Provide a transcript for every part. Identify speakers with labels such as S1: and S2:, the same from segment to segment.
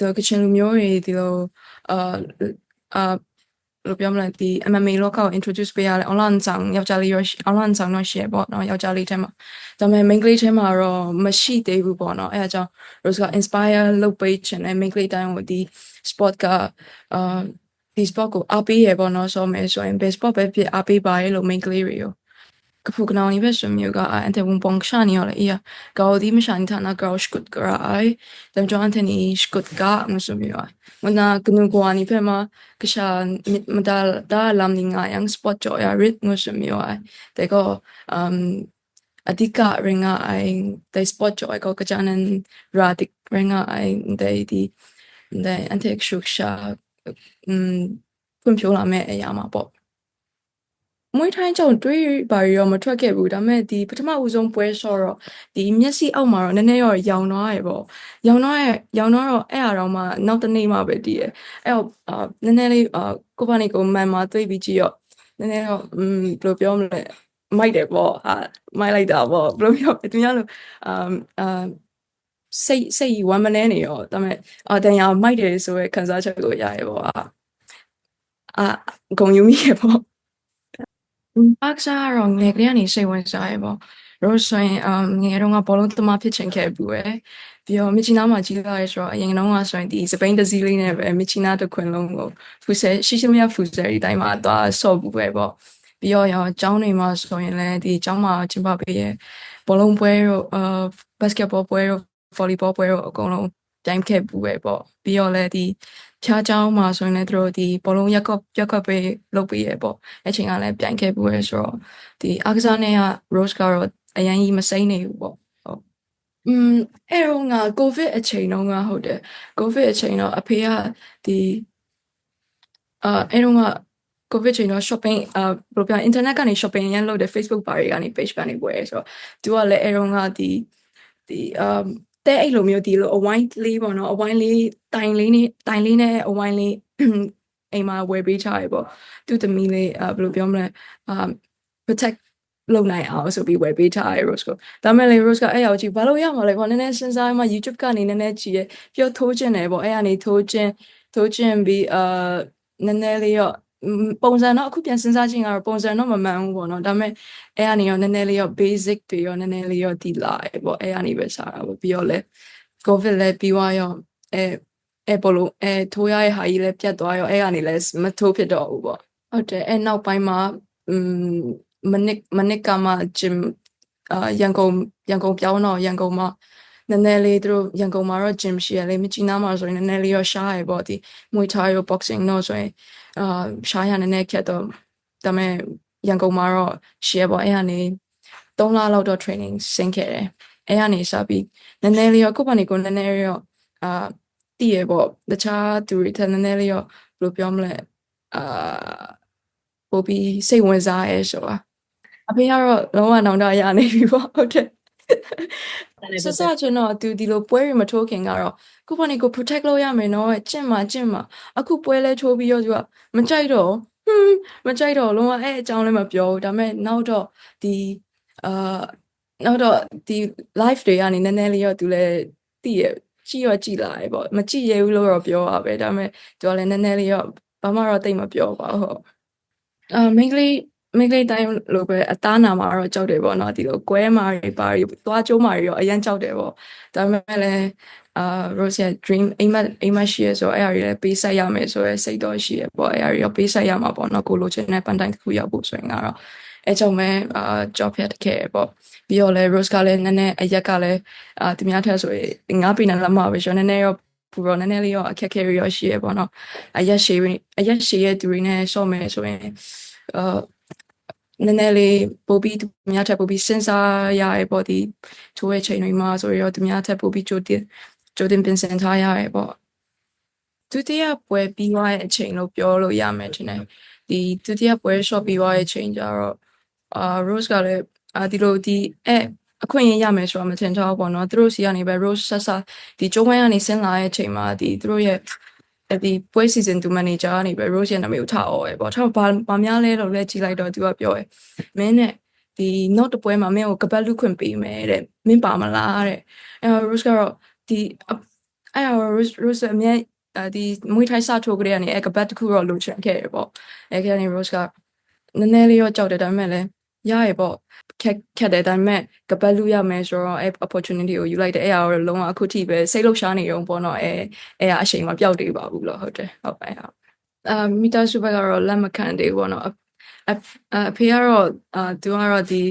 S1: ဒီကချင်လူမျိုးတွေဒီလိုအာအာဘယ်လိုပြောမလဲဒီ MMA လောကကို introduce ပေးရလဲ online ဆောင်ယောက်ျားလေးရော online ဆောင်တော့ share ပေါ့နော်ယောက်ျားလေးထဲမှာဒါပေမဲ့ main ကလေးထဲမှာတော့မရှိသေးဘူးပေါ့နော်အဲအကြောင်း Rose က inspire လုပ်ပေးချင်တယ် main ကလေးတိုင်းကိုဒီ sport ကအာဒီ sport ကိုအားပေးရပေါ့နော်ဆိုမယ်ဆိုရင် best sport ပဲဖြစ်အားပေးပါရဲ့လို့ main ကလေးတွေကိုကဖူကနောင်နီပဲဆိုမျိုးကအန်တေဝန်ပုံရှာ နေရလေအေးကောဒီမရှာနေတာနာကောရှ်ကုတ်ကရိုင်တမ်ဂျွန်အန်တိုနီရှ်ကုတ်ကမဆိုမျိုးမနာကနုကွာနီဖဲမှာကရှာမဒါဒါလမ်နင်းငါယန်စပေါ့ချောရရစ်မဆိုမျိုးအဲကောအမ်အဓိကရင်ကအိုင်တဲ့စပေါ့ချောကောကချန်န်ရာတိရင်ကအိုင်တဲ့ဒီတဲ့အန်တက်ရှုရှာอืมဖွံ့ဖြိုးလာမဲ့အရာမှာပေါ့ မွေးထိုင်းကြောင့်တွေးပါရောမထွက်ခဲ့ဘူးဒါပေမဲ့ဒီပထမဦးဆုံးပွဲဆော့တော့ဒီမျက်စိအောက်မှာတော့နည်းနည်းတော့ရောင်သွားရပေါ့ရောင်သွားရရောင်သွားတော့အဲ့အရာတော့မှနောက်တစ်နေ့မှပဲတည်ရအဲ့တော့အာနည်းနည်းလေးအာကိုပါနေကိုမန်မှာတွေးပြီးကြည့်ရောနည်းနည်းတော့อืมဘယ်လိုပြောမလဲမိုက်တယ်ပေါ့အာမိုက်လိုက်တာပေါ့ဘယ်လိုပြောသူများလို့အာအာစိတ်စိတ်ဝမ်းမနေနေရောဒါပေမဲ့အာတန်ရမိုက်တယ်ဆိုရဲခံစားချက်ကိုရရပေါ့အာအာဂုံယူမိရပေါ့ အားကစားကတော့ငယ်ကလေးကနေစိတ်ဝင်စားရပေါ့ရိုးဆိုရင်အမ်ငယ်တုန်းကဘောလုံးသမားဖြစ်ချင်ခဲ့ဘူးပဲပြီးတော့မချီနာမှာကြီးလာရဲဆိုတော့အရင်တုန်းကဆိုရင်ဒီစပိန်တစည်းလေးနဲ့ပဲမချီနာတစ်ခွင်လုံးကိုဖူဆယ်ရှိရှိမရဖူဆယ်ဒီတိုင်းမှာသွားဆော့ဘူးပဲပေါ့ပြီးတော့ရောကျောင်းတွေမှာဆိုရင်လည်းဒီကျောင်းမှာကျင်းပပေးရဲ့ဘောလုံးပွဲတို့အာဘတ်စကတ်ဘောပွဲတို့ဗော်လီဘောပွဲတို့အကုန်လုံးပြိုင်ခဲ့ဘူးပဲပေါ့ပြီးတော့လည်းဒီ တခြားကျောင်းမှာဆိုရင်လည်းသူတို့ဒီဘောလုံးရက်ကွက်ရက်ကွက်ပဲလုပ်ပေးရပေါ့အဲ့ချိန်ကလည်းပြိုင်ခဲ့ပွဲဆိုတော့ဒီအားကစားနဲ့က Rose ကတော့အရင်ကြီးမစိမ့်နေဘူးပေါ့ဟုတ်อืมအဲ့တော့ငါ covid အချိန်တုန်းကဟုတ်တယ် covid အချိန်တော့အဖေကဒီအာအဲ့တော့ငါ covid ချိန်တော့ shopping အာဘယ်လိုပြော internet ကနေ shopping ရန်လုပ်တယ် Facebook ဘာတွေကနေ page ကနေဝယ်ဆိုတော့သူကလည်းအဲ့တော့ငါဒီဒီ um တဲ့အဲ့လိုမျိုးဒီလိုအဝိုင်းလေးပေါ့နော်အဝိုင်းလေးတိုင်လေးနဲ့တိုင်လေးနဲ့အဝိုင်းလေးအိမ်မှာဝယ်ပေးချရပေါ့သူသမီးလေးဘယ်လိုပြောမလဲအာ protect လုပ်နိုင်အောင်ဆိုပြီးဝယ်ပေးထားရ Rose ကိုဒါမဲ့လေ Rose ကအဲ့ရောက်ကြည့်ဘာလို့ရမှာလဲပေါ့နည်းနည်းစဉ်းစားမှ YouTube ကနေနည်းနည်းကြည့်ရပြောထိုးခြင်းတယ်ပေါ့အဲ့ကနေထိုးခြင်းထိုးခြင်းပြီးအာနည်းနည်းလေးရော ပုံစံတော့အခုပြန်စဉ်းစားခြင်းကတော့ပုံစံတော့မမှန်ဘူးပေါ့နော်ဒါပေမဲ့အဲ့ကနေရောနည်းနည်းလေးရော basic တွေရောနည်းနည်းလေးရောတည်လာရပေါ့အဲ့ကနေပဲစားတာပေါ့ပြီးတော့လဲ covid လဲပြီးသွားရောအဲအဲဘလို့အဲထိုးရရဲ့ဟာကြီးလဲပြတ်သွားရောအဲ့ကနေလဲမထိုးဖြစ်တော့ဘူးပေါ့ဟုတ်တယ်အဲနောက်ပိုင်းမှာอืมမနစ်မနစ်ကမှ gym အာရန်ကုန်ရန်ကုန်ပြောင်းတော့ရန်ကုန်မှာနည်းနည်းလေးသူတို့ရန်ကုန်မှာတော့ gym ရှိရလေမြကြီးနားမှာဆိုရင်နည်းနည်းလေးရောရှားရပေါ့ဒီမွေထားရော boxing တော့ဆိုရင် အာရှားရနည်းနည်းခက်တော့ဒါပေမဲ့ရန်ကုန်မှာတော့ရှိရပေါ့အဲ့ကနေ3လလောက်တော့ training ဆင်းခဲ့တယ်အဲ့ကနေစပြီးနည်းနည်းလေးရောကိုယ့်ဘာနေကိုနည်းနည်းရောအာတည်ရပေါ့တခြားသူတွေထက်နည်းနည်းလေးရောဘယ်လိုပြောမလဲအာပို့ပြီးစိတ်ဝင်စားရဲဆိုတာအဖေကတော့လုံးဝနောင်တရနေပြီပေါ့ဟုတ်တယ် ဆက်ဆက်ချင်တော့သူဒီလိုပွဲတွေမထိုးခင်ကတော့ကိုယ့်ဘာနေကို protect လုပ်ရမယ်နော်ကျင့်မှာကျင့်မှာအခုပွဲလဲထိုးပြီးတော့သူကမကြိုက်တော့ဟွန်းမကြိုက်တော့လုံးဝအဲ့အကြောင်းလည်းမပြောဘူးဒါပေမဲ့နောက်တော့ဒီအာနောက်တော့ဒီ live တွေကနေနည်းနည်းလေးတော့သူလည်းတည်ရကြည့်ရကြည့်လာရပေါ့မကြည့်ရဘူးလို့တော့ပြောပါပဲဒါပေမဲ့သူကလည်းနည်းနည်းလေးတော့ဘာမှတော့တိတ်မပြောပါဘူးဟုတ်အာမိန်းကလေး မိန်းကလေးတိုင်းလိုပဲအသားနာမှာတော့ကြောက်တယ်ပေါ့နော်ဒီလိုကွဲမာတွေပါတွေသွားကျိုးမာတွေရောအရန်ကြောက်တယ်ပေါ့ဒါပေမဲ့လည်းအာ Rose ရဲ့ dream အိမ်မအိမ်မရှိရဆိုအဲ့အရာတွေလည်းပေးဆက်ရမယ်ဆိုရယ်စိတ်တော့ရှိရပေါ့အဲ့အရာတွေရောပေးဆက်ရမှာပေါ့နော်ကိုလိုချင်တဲ့ပန်တိုင်းတစ်ခုရောက်ဖို့ဆိုရင်ကတော့အဲကြောင့်ပဲအာ job ရတဲ့ခဲ့ပေါ့ပြီးတော့လည်း Rose ကလည်းနည်းနည်းအရက်ကလည်းအာသူများထက်ဆိုရင်ငါးปีနဲ့လက်မပဲရှင်နည်းနည်းရောပူတော့နည်းနည်းလေးရောအခက်ခဲရောရှိရပေါ့နော်အရက်ရှိအရက်ရှိရဲ့သူတွေနဲ့ဆော့မယ်ဆိုရင်အာ နည်းနည်းလေးပို့ပြီးသူများထပ်ပို့ပြီးစဉ်းစားရရပေါ့ဒီထိုးရဲ့ချိန်တွေမှာဆိုရောသူများထပ်ပို့ပြီးကြိုတင်ကြိုတင်ပြင်ဆင်ထားရရပေါ့ဒုတိယပွဲပြီးသွားတဲ့အချိန်လို့ပြောလို့ရမယ်ထင်တယ်ဒီဒုတိယပွဲ shot ပြီးသွားတဲ့အချိန်ကျတော့အာ Rose ကလည်းအာဒီလိုဒီအဲအခွင့်အရေးရမယ်ဆိုတာမထင်တော့ဘူးပေါ့နော်သူတို့စီကနေပဲ Rose ဆက်ဆက်ဒီကျုံးဝိုင်းကနေဆင်းလာတဲ့အချိန်မှာဒီသူတို့ရဲ့ ဒီပွဲ season 2 manager ကနေပဲ Rose ရဲ့နာမည်ကိုထားအော်ရပေါ့ထားဘာဘာများလဲလို့လဲကြည့်လိုက်တော့သူကပြောရယ်မင်းနဲ့ဒီ note ပွဲမှာမင်းကိုကပတ်လူခွင့်ပေးမယ်တဲ့မင်းပါမလားတဲ့အဲ Rose ကတော့ဒီအဲ့ဒါတော့ Rose Rose အမြဲအဲဒီမွေးထိုင်းစထိုးကြတဲ့ကနေအဲ့ကပတ်တစ်ခုတော့လိုချင်ခဲ့ရပေါ့အဲ့ကနေ Rose ကနည်းနည်းလေးတော့ကြောက်တယ်ဒါပေမဲ့လည်း ရရပေါ့ခက်ခက်တယ်ဒါပေမဲ့ကပတ်လူရမယ်ဆိုတော့အဲ့ opportunity ကိုယူလိုက်တယ်အဲ့ဒါတော့လုံးဝအခုထိပဲစိတ်လှုပ်ရှားနေရုံပေါ့နော်အဲ့အဲ့အချိန်မှာပျောက်သေးပါဘူးလို့ဟုတ်တယ်ဟုတ်ပါရဲ့အာမီတာစုဘက်ကတော့လက်မခံသေးဘူးပေါ့နော်အအဖေကတော့အာသူကတော့ဒီ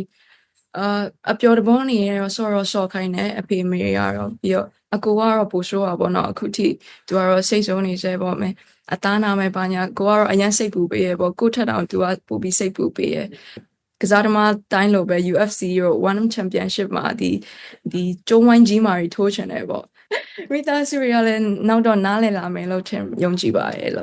S1: အာအပျော်တဘောနေရတော့ဆော့တော့ဆော့ခိုင်းတယ်အဖေမေကတော့ပြီးတော့အကိုကတော့ပူဆိုးတာပေါ့နော်အခုထိသူကတော့စိတ်ဆိုးနေစေပေါ့မယ်အသားနာမယ်ပါညာကိုကတော့အရင်စိတ်ပူပေးရပေါ့ကိုထက်တောင်သူကပူပြီးစိတ်ပူပေးရ ကစားသမားတိုင်းလိုပဲ UFC ရော One Championship မှာဒီဒီကျုံးဝိုင်းကြီးမာတွေထိုးချင်တယ်ပေါ့မိသားစုတွေကလည်းနောက်တော့နားလည်လာမယ်လို့ထင်ယုံကြည်ပါရဲ့လို့